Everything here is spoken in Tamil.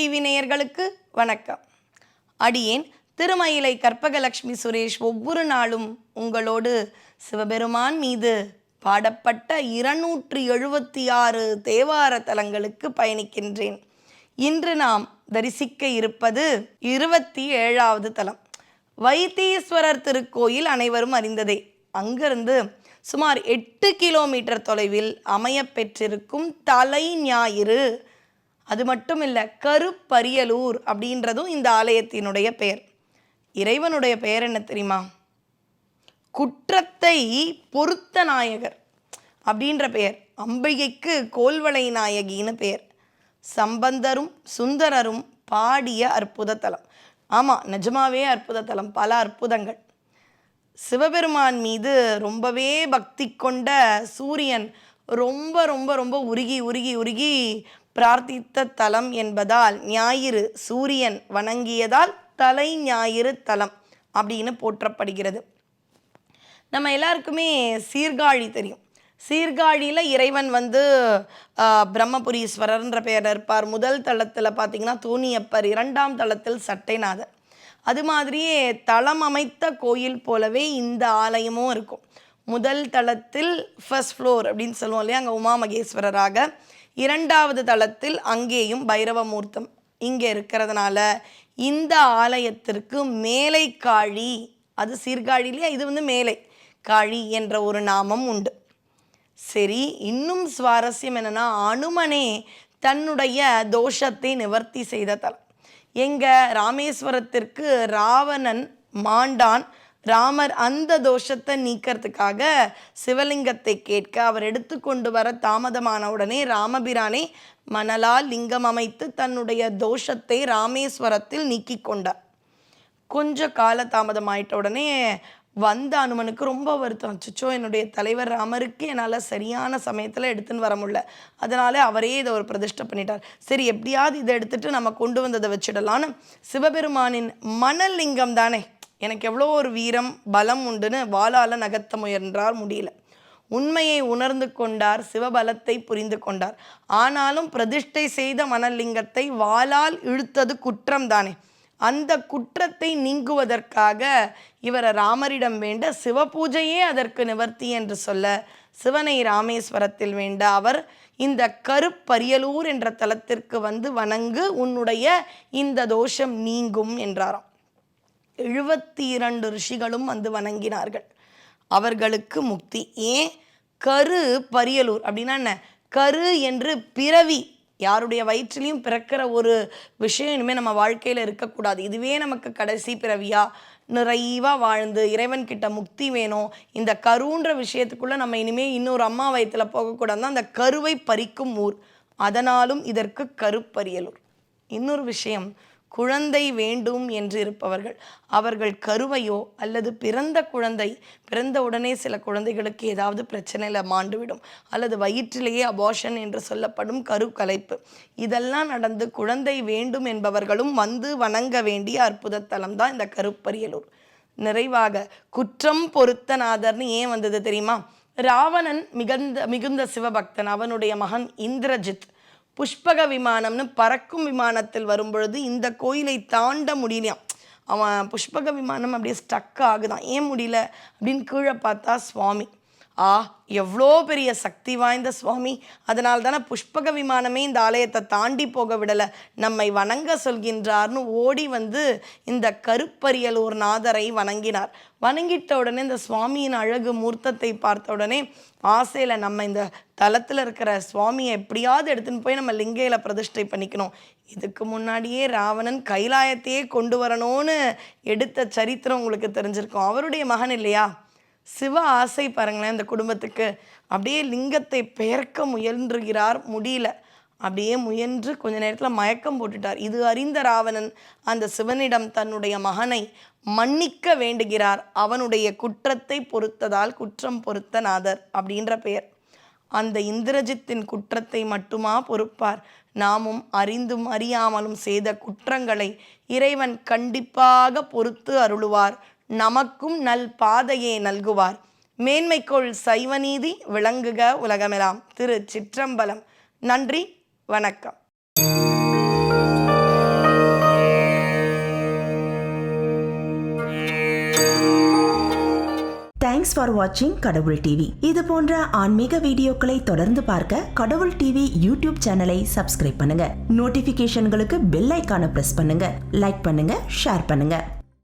டிவி நேயர்களுக்கு வணக்கம். அடியேன் திருமயிலை கற்பகலட்சுமி சுரேஷ் ஒவ்வொரு நாளும் உங்களோடு சிவபெருமான் மீது பாடப்பட்ட இருநூற்றி எழுபத்தி ஆறு தேவார தலங்களுக்கு பயணிக்கின்றேன். இன்று நாம் தரிசிக்க இருப்பது இருபத்தி ஏழாவது தலம். வைத்தீஸ்வரர் திருக்கோயில் அனைவரும் அறிந்ததே. அங்கிருந்து சுமார் எட்டு கிலோமீட்டர் தொலைவில் அமையப்பெற்றிருக்கும் தலை ஞாயிறு அது மட்டும் இல்லை கருப்பரியலூர் அப்படின்றதும் இந்த ஆலயத்தினுடைய பெயர். இறைவனுடைய பெயர் என்ன தெரியுமா? குற்றத்தை பொருத்த நாயகர் அப்படின்ற பெயர். அம்பிகைக்கு கோல்வளை நாயகின்னு பெயர். சம்பந்தரும் சுந்தரரும் பாடிய அற்புத தலம். ஆமாம் நிஜமாவே அற்புத தலம் பல அற்புதங்கள். சிவபெருமான் மீது ரொம்பவே பக்தி கொண்ட சூரியன் ரொம்ப ரொம்ப ரொம்ப உருகி உருகி உருகி பிரார்த்தித்த தலம் என்பதால் ஞாயிறு சூரியன் வணங்கியதால் தலை ஞாயிறு தலம் அப்படின்னு போற்றப்படுகிறது. நம்ம எல்லாருக்குமே சீர்காழி தெரியும். சீர்காழியில் இறைவன் வந்து பிரம்மபுரீஸ்வரர்ன்ற பெயர் இருப்பார். முதல் தளத்தில் பார்த்தீங்கன்னா தூணியப்பர் இரண்டாம் தளத்தில் சட்டைநாதர். அது மாதிரியே தளம் அமைத்த கோயில் போலவே இந்த ஆலயமும் இருக்கும். முதல் தளத்தில் ஃபர்ஸ்ட் ஃப்ளோர் அப்படின்னு சொல்லுவோம் இல்லையா? அங்கே உமா மகேஸ்வரராக இரண்டாவது தளத்தில் அங்கேயும் பைரவமூர்த்தம் இங்கே இருக்கிறதுனால இந்த ஆலயத்திற்கு மேலை காழி அது சீர்காழி இல்லையா? இது வந்து மேலை காழி என்ற ஒரு நாமம் உண்டு. சரி இன்னும் சுவாரஸ்யம் என்னன்னா அனுமனே தன்னுடைய தோஷத்தை நிவர்த்தி செய்த தலம். எங்க ராமேஸ்வரத்திற்கு ராவணன் மாண்டான். ராமர் அந்த தோஷத்தை நீக்கிறதுக்காக சிவலிங்கத்தை கேட்க அவர் எடுத்து கொண்டு வர தாமதமான உடனே ராமபிரானே மணலால் லிங்கம் அமைத்து தன்னுடைய தோஷத்தை ராமேஸ்வரத்தில் நீக்கி கொண்டார். கொஞ்சம் கால தாமதம் ஆயிட்ட உடனே வந்த அனுமனுக்கு ரொம்ப வருத்தம். அச்சோ என்னுடைய தலைவர் ராமருக்கு என்னால் சரியான சமயத்தில் எடுத்துன்னு வர முடியல. அதனால அவரே இதை ஒரு பிரதிஷ்டை பண்ணிட்டார். சரி எப்படியாவது இதை எடுத்துட்டு நம்ம கொண்டு வந்ததை வச்சிடலான்னு சிவபெருமானின் மணல் லிங்கம் தானே எனக்கு எவ்வளோ ஒரு வீரம் பலம் உண்டுன்னு வாளால் நகர்த்த முயன்றார் முடியல. உண்மையை உணர்ந்து கொண்டார் சிவபலத்தை புரிந்து கொண்டார். ஆனாலும் பிரதிஷ்டை செய்த மணலிங்கத்தை வாளால் இழுத்தது குற்றம் தானே அந்த குற்றத்தை நீங்குவதற்காக இவரை ராமரிடம் வேண்ட சிவபூஜையே அதற்கு நிவர்த்தி என்று சொல்ல சிவனை ராமேஸ்வரத்தில் வேண்ட அவர் இந்த கருப்பரியலூர் என்ற தலத்திற்கு வந்து வணங்கு உன்னுடைய இந்த தோஷம் நீங்கும் என்றாராம். எழுபத்தி இரண்டு ரிஷிகளும் வந்து வணங்கினார்கள். அவர்களுக்கு முக்தி. ஏன்? கரு பரியலூர். அப்படின்னா என்ன? கரு என்று பிறவி. யாருடைய வயிற்றிலையும் பிறக்கிற ஒரு விஷயம் இனிமேல் நம்ம வாழ்க்கையில் இருக்கக்கூடாது. இதுவே நமக்கு கடைசி பிறவியாக நிறைவாக வாழ்ந்து இறைவன் கிட்ட முக்தி வேணும். இந்த கருன்ற விஷயத்துக்குள்ளே நம்ம இனிமேல் இன்னொரு அம்மா வயத்தில் போகக்கூடாதுன்னா அந்த கருவை பறிக்கும் ஊர். அதனாலும் இதற்கு கருப்பரியலூர். இன்னொரு விஷயம் குழந்தை வேண்டும் என்று இருப்பவர்கள் அவர்கள் கருவையோ அல்லது பிறந்த குழந்தை பிறந்த உடனே சில குழந்தைகளுக்கு ஏதாவது பிரச்சனையில் மாண்டுவிடும் அல்லது வயிற்றிலேயே அபார்ஷன் என்று சொல்லப்படும் கரு கலைப்பு. இதெல்லாம் நடந்து குழந்தை வேண்டும் என்பவர்களும் வந்து வணங்க வேண்டிய அற்புத தலம் தான் இந்த கருப்பரியலூர். நிறைவாக குற்றம் பொருத்தநாதர்னு ஏன் வந்தது தெரியுமா? ராவணன் மிகுந்த மிகுந்த சிவபக்தன். அவனுடைய மகன் இந்திரஜித். புஷ்பக விமானம்னு பறக்கும் விமானத்தில் வரும்பொழுது இந்த கோயிலை தாண்ட முடியலையாம் அவன் புஷ்பக விமானம் அப்படியே ஸ்டக் ஆகுதான். ஏன் முடியல? அப்படின்னு கீழே பார்த்தா சுவாமி. ஆ எவ்வளோ பெரிய சக்தி வாய்ந்த சுவாமி. அதனால் தானே புஷ்பக விமானமே இந்த ஆலயத்தை தாண்டி போக விடலை. நம்மை வணங்க சொல்கின்றார்னு ஓடி வந்து இந்த கருப்பரியலூர் நாதரை வணங்கினார். வணங்கிட்ட உடனே இந்த சுவாமியின் அழகு மூர்த்தத்தை பார்த்த உடனே ஆசையில் நம்ம இந்த தலத்தில் இருக்கிற சுவாமியை எப்படியாவது எடுத்துன்னு போய் நம்ம லிங்கையில் பிரதிஷ்டை பண்ணிக்கணும். இதுக்கு முன்னாடியே ராவணன் கைலாயத்தையே கொண்டு வரணும்னு எடுத்த சரித்திரம் உங்களுக்கு தெரிஞ்சிருக்கும். அவருடைய மகன் இல்லையா? சிவ ஆசை பாருங்களேன் இந்த குடும்பத்துக்கு. அப்படியே லிங்கத்தை பெயர்க்க முயன்றுகிறார் முடியல. அப்படியே முயன்று கொஞ்ச நேரத்தில் மயக்கம் போட்டுட்டார். இது அறிந்த ராவணன் அந்த சிவனிடம் தன்னுடைய மகனை மன்னிக்க வேண்டுகிறார். அவனுடைய குற்றத்தை பொறுத்ததால் குற்றம் பொறுத்த நாதர் அப்படின்ற பெயர். அந்த இந்திரஜித்தின் குற்றத்தை மட்டுமா பொறுப்பார்? நாமும் அறிந்தும் அறியாமலும் செய்த குற்றங்களை இறைவன் கண்டிப்பாக பொறுத்து அருளுவார். நமக்கும் நல் பாதையே நல்குவார். மேன்மைக்குள் சைவநீதி விளங்குக உலகமெலாம். திரு சிற்றம்பலம். நன்றி வணக்கம். தேங்க்ஸ் ஃபார் வாட்சிங் கடவுள் டிவி இது ஆன்மீக வீடியோக்களை தொடர்ந்து பார்க்க கடவுள் டிவி யூடியூப் சேனலை சப்ஸ்கிரைப் பண்ணுங்க. நோட்டிபிகேஷன்களுக்கு பெல் ஐக்கான பிரஸ் லைக் பண்ணுங்க ஷேர் பண்ணுங்க.